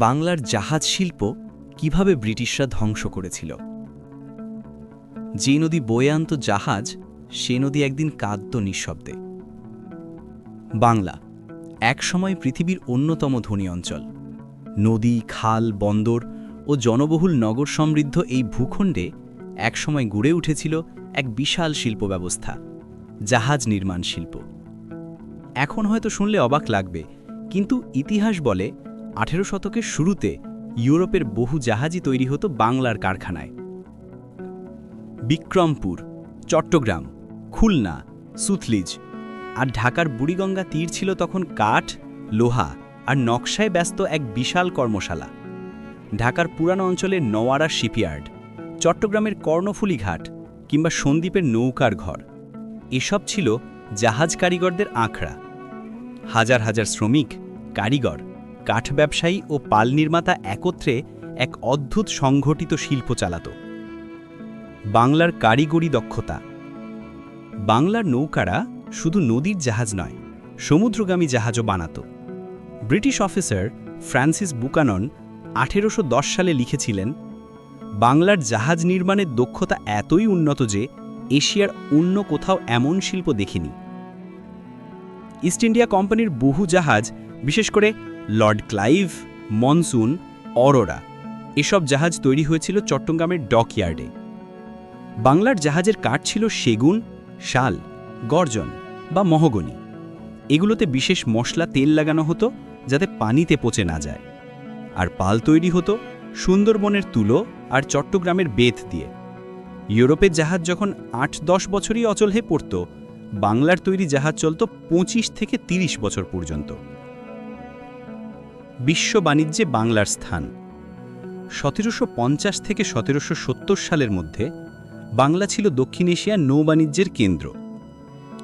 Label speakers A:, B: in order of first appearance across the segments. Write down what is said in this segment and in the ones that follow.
A: বাংলার জাহাজ শিল্প কীভাবে ব্রিটিশরা ধ্বংস করেছিল? যে নদী বয়ে আনত জাহাজ, সে নদী একদিন কাঁদত নিঃশব্দে। বাংলা, একসময় পৃথিবীর অন্যতম ধনী অঞ্চল। নদী, খাল, বন্দর ও জনবহুল নগর সমৃদ্ধ এই ভূখণ্ডে একসময় গড়ে উঠেছিল এক বিশাল শিল্প ব্যবস্থা, জাহাজ নির্মাণ শিল্প। এখন হয়তো শুনলে অবাক লাগবে, কিন্তু ইতিহাস বলে আঠেরো শতকের শুরুতে ইউরোপের বহু জাহাজই তৈরি হতো বাংলার কারখানায়। বিক্রমপুর, চট্টগ্রাম, খুলনা, সুথলিজ আর ঢাকার বুড়িগঙ্গা তীর ছিল তখন কাঠ, লোহা আর নকশায় ব্যস্ত এক বিশাল কর্মশালা। ঢাকার পুরানো অঞ্চলের নওয়ারা শিপইয়ার্ড, চট্টগ্রামের কর্ণফুলী ঘাট কিংবা সন্দ্বীপের নৌকার ঘর। এসব ছিল জাহাজ কারিগরদের আখড়া। হাজার হাজার শ্রমিক, কারিগর কাঠ ব্যবসায়ী ও পাল নির্মাতা একত্রে এক অদ্ভুত সংঘটিত শিল্প চালাত। বাংলার কারিগরি দক্ষতা। বাংলার নৌকারা শুধু নদীর জাহাজ নয়, সমুদ্রগামী জাহাজও বানাত। ব্রিটিশ অফিসার ফ্রান্সিস বুকানন আঠেরোশো দশ সালে লিখেছিলেন, বাংলার জাহাজ নির্মাণের দক্ষতা এতই উন্নত যে এশিয়ার অন্য কোথাও এমন শিল্প দেখিনি। ইস্ট ইন্ডিয়া কোম্পানির বহু জাহাজ, বিশেষ করে লর্ড ক্লাইভ, মনসুন, অরোরা। এসব জাহাজ তৈরি হয়েছিল চট্টগ্রামের ডকইয়ার্ডে। বাংলার জাহাজের কাঠ ছিল সেগুন, শাল, গর্জন বা মহগনি। এগুলোতে বিশেষ মশলা তেল লাগানো হতো যাতে পানিতে পচে না যায়। আর পাল তৈরি হতো সুন্দরবনের তুলো আর চট্টগ্রামের বেত দিয়ে। ইউরোপের জাহাজ যখন আট দশ বছরই অচল হয়ে পড়ত, বাংলার তৈরি জাহাজ চলত পঁচিশ থেকে ৩০ বছর পর্যন্ত। বিশ্ব বাণিজ্যে বাংলার স্থান। সতেরোশো পঞ্চাশ থেকে সতেরোশো সত্তর সালের মধ্যে বাংলা ছিল দক্ষিণ এশিয়ার নৌবাণিজ্যের কেন্দ্র।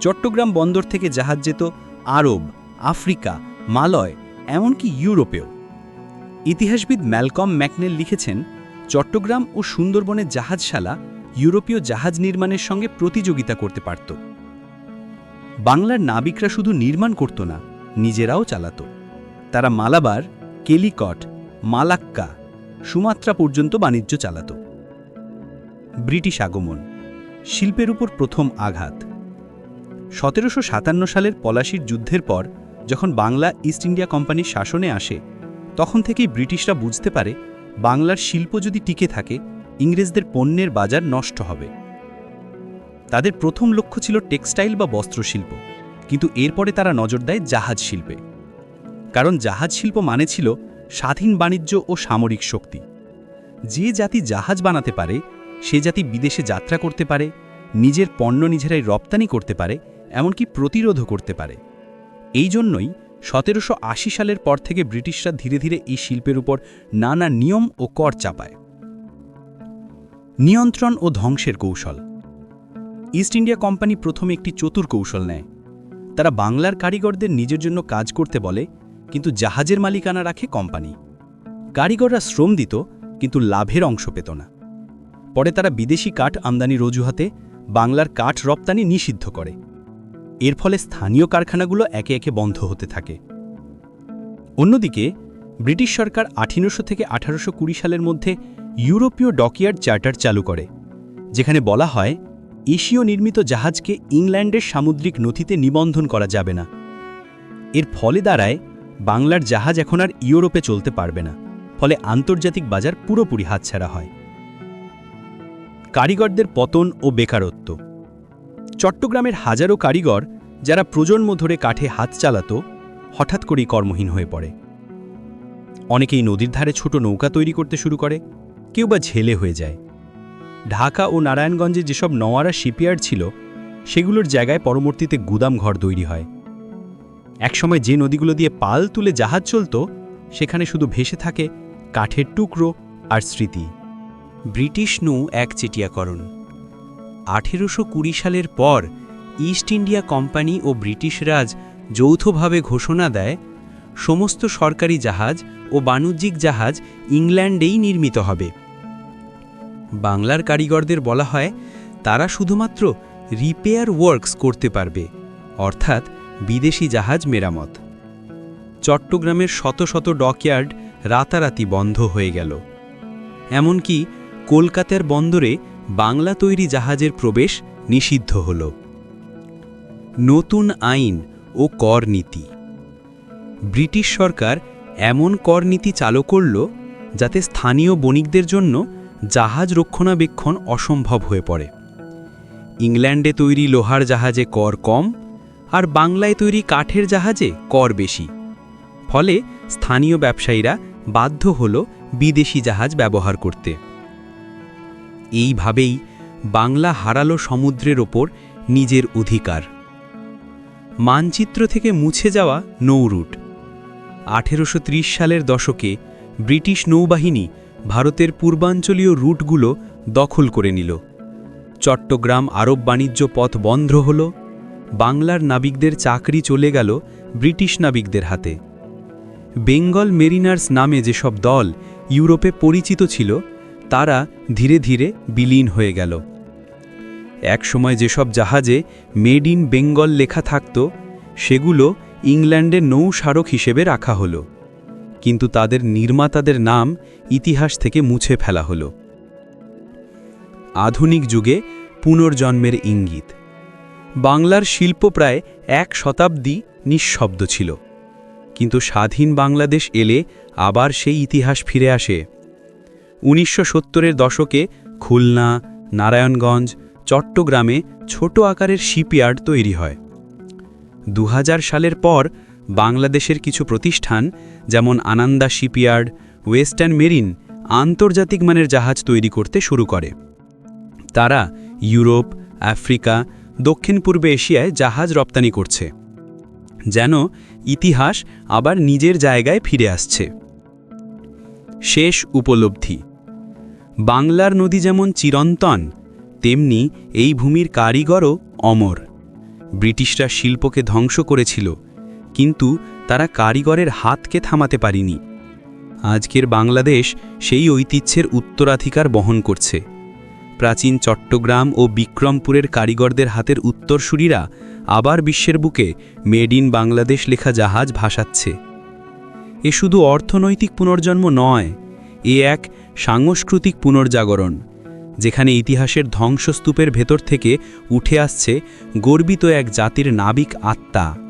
A: চট্টগ্রাম বন্দর থেকে জাহাজ যেত আরব, আফ্রিকা, মালয়, এমনকি ইউরোপেও। ইতিহাসবিদ ম্যালকম ম্যাকনেল লিখেছেন, চট্টগ্রাম ও সুন্দরবনের জাহাজশালা ইউরোপীয় জাহাজ নির্মাণের সঙ্গে প্রতিযোগিতা করতে পারত। বাংলার নাবিকরা শুধু নির্মাণ করত না, নিজেরাও চালাত। তারা মালাবার, কেলিকট, মালাক্কা, সুমাত্রা পর্যন্ত বাণিজ্য চালাত। ব্রিটিশ আগমন, শিল্পের উপর প্রথম আঘাত। সতেরোশো সাতান্ন সালের পলাশির যুদ্ধের পর যখন বাংলা ইস্ট ইন্ডিয়া কোম্পানির শাসনে আসে, তখন থেকেই ব্রিটিশরা বুঝতে পারে বাংলার শিল্প যদি টিকে থাকে, ইংরেজদের পণ্যের বাজার নষ্ট হবে। তাদের প্রথম লক্ষ্য ছিল টেক্সটাইল বা বস্ত্রশিল্প, কিন্তু এরপরে তারা নজর দেয় জাহাজ শিল্পে। কারণ জাহাজ শিল্প মানে ছিল স্বাধীন বাণিজ্য ও সামরিক শক্তি। যে জাতি জাহাজ বানাতে পারে, সে জাতি বিদেশে যাত্রা করতে পারে, নিজের পণ্য নিজেরাই রপ্তানি করতে পারে, এমনকি প্রতিরোধও করতে পারে। এই জন্যই সতেরোশো আশি সালের পর থেকে ব্রিটিশরা ধীরে ধীরে এই শিল্পের উপর নানা নিয়ম ও কর চাপায়। নিয়ন্ত্রণ ও ধ্বংসের কৌশল। ইস্ট ইন্ডিয়া কোম্পানি প্রথমে একটি চতুর কৌশল নেয়। তারা বাংলার কারিগরদের নিজের জন্য কাজ করতে বলে কিন্তু জাহাজের মালিকানা রাখে কোম্পানি। কারিগররা শ্রম দিত, কিন্তু লাভের অংশ পেত না। পরে তারা বিদেশি কাঠ আমদানির অজুহাতে বাংলার কাঠ রপ্তানি নিষিদ্ধ করে। এর ফলে স্থানীয় কারখানাগুলো একে একে বন্ধ হতে থাকে। অন্যদিকে, ব্রিটিশ সরকার আঠারোশো থেকে আঠারোশো কুড়ি সালের মধ্যে ইউরোপীয় ডকইয়ার্ড চার্টার চালু করে, যেখানে বলা হয়, এশীয় নির্মিত জাহাজকে ইংল্যান্ডের সামুদ্রিক নথিতে নিবন্ধন করা যাবে না। এর ফলে দাঁড়ায় বাংলার জাহাজ এখন আর ইউরোপে চলতে পারবে না, ফলে আন্তর্জাতিক বাজার পুরোপুরি হাতছাড়া হয়। কারিগরদের পতন ও বেকারত্ব। চট্টগ্রামের হাজারো কারিগর যারা প্রজন্ম ধরে কাঠে হাত চালাত, হঠাৎ করেই কর্মহীন হয়ে পড়ে। অনেকেই নদীর ধারে ছোট নৌকা তৈরি করতে শুরু করে, কেউ বা ঝেলে হয়ে যায়। ঢাকা ও নারায়ণগঞ্জে যেসব নওয়ারা শিপইয়ার্ড ছিল, সেগুলোর জায়গায় পরবর্তীতে গুদাম ঘর তৈরি হয়। একসময় যে নদীগুলো দিয়ে পাল তুলে জাহাজ চলত, সেখানে শুধু ভেসে থাকে কাঠের টুকরো আর স্মৃতি। ব্রিটিশ নৌ একচেটিয়াকরণ আঠেরোশো কুড়ি সালের পর ইস্ট ইন্ডিয়া কোম্পানি ও ব্রিটিশ রাজ যৌথভাবে ঘোষণা দেয়, সমস্ত সরকারি জাহাজ ও বাণিজ্যিক জাহাজ ইংল্যান্ডেই নির্মিত হবে। বাংলার কারিগরদের বলা হয়, তারা শুধুমাত্র রিপেয়ার ওয়ার্কস করতে পারবে, অর্থাৎ বিদেশি জাহাজ মেরামত। চট্টগ্রামের শত শত ডকইয়ার্ড রাতারাতি বন্ধ হয়ে গেল। এমনকি কলকাতার বন্দরে বাংলা তৈরি জাহাজের প্রবেশ নিষিদ্ধ হল। নতুন আইন ও কর নীতি। ব্রিটিশ সরকার এমন কর নীতি চালু করল যাতে স্থানীয় বণিকদের জন্য জাহাজ রক্ষণাবেক্ষণ অসম্ভব হয়ে পড়ে। ইংল্যান্ডে তৈরি লোহার জাহাজে কর কম আর বাংলায় তৈরি কাঠের জাহাজে কর বেশি। ফলে স্থানীয় ব্যবসায়ীরা বাধ্য হল বিদেশি জাহাজ ব্যবহার করতে। এইভাবেই বাংলা হারালো সমুদ্রের ওপর নিজের অধিকার। মানচিত্র থেকে মুছে যাওয়া নৌরুট আঠেরোশো ত্রিশ সালের দশকে ব্রিটিশ নৌবাহিনী ভারতের পূর্বাঞ্চলীয় রুটগুলো দখল করে নিল। চট্টগ্রাম আরব বাণিজ্য পথ বন্ধ হল। বাংলার নাবিকদের চাকরি চলে গেল ব্রিটিশ নাবিকদের হাতে। বেঙ্গল মেরিনার্স নামে যেসব দল ইউরোপে পরিচিত ছিল, তারা ধীরে ধীরে বিলীন হয়ে গেল। একসময় যেসব জাহাজে মেড ইন বেঙ্গল লেখা থাকত, সেগুলো ইংল্যান্ডের নৌস্মারক হিসেবে রাখা হলো। কিন্তু তাদের নির্মাতাদের নাম ইতিহাস থেকে মুছে ফেলা হলো। আধুনিক যুগে পুনর্জন্মের ইঙ্গিত। বাংলার শিল্প প্রায় এক শতাব্দী নিঃশব্দ ছিল। কিন্তু স্বাধীন বাংলাদেশ এলে আবার সেই ইতিহাস ফিরে আসে। উনিশশো সত্তরের দশকে খুলনা, নারায়ণগঞ্জ, চট্টগ্রামে ছোট আকারের শিপইয়ার্ড তৈরি হয়। দু হাজার সালের পর বাংলাদেশের কিছু প্রতিষ্ঠান, যেমন আনন্দা শিপইয়ার্ড ওয়েস্টার্ন মেরিন, আন্তর্জাতিক মানের জাহাজ তৈরি করতে শুরু করে। তারা ইউরোপ, আফ্রিকা দক্ষিণ পূর্ব এশিয়ায় জাহাজ রপ্তানি করছে, যেন ইতিহাস আবার নিজের জায়গায় ফিরে আসছে। শেষ উপলব্ধি। বাংলার নদী যেমন চিরন্তন, তেমনি এই ভূমির কারিগরও অমর। ব্রিটিশরা শিল্পকে ধ্বংস করেছিল, কিন্তু তারা কারিগরের হাতকে থামাতে পারিনি। আজকের বাংলাদেশ সেই ঐতিহ্যের উত্তরাধিকার বহন করছে। প্রাচীন চট্টগ্রাম ও বিক্রমপুরের কারিগরদের হাতের উত্তরসূরিরা আবার বিশ্বের বুকে মেড ইন বাংলাদেশ লেখা জাহাজ ভাসাচ্ছে। এ শুধু অর্থনৈতিক পুনর্জন্ম নয়, এ এক সাংস্কৃতিক পুনর্জাগরণ, যেখানে ইতিহাসের ধ্বংসস্তূপের ভেতর থেকে উঠে আসছে গর্বিত এক জাতির নাবিক আত্মা।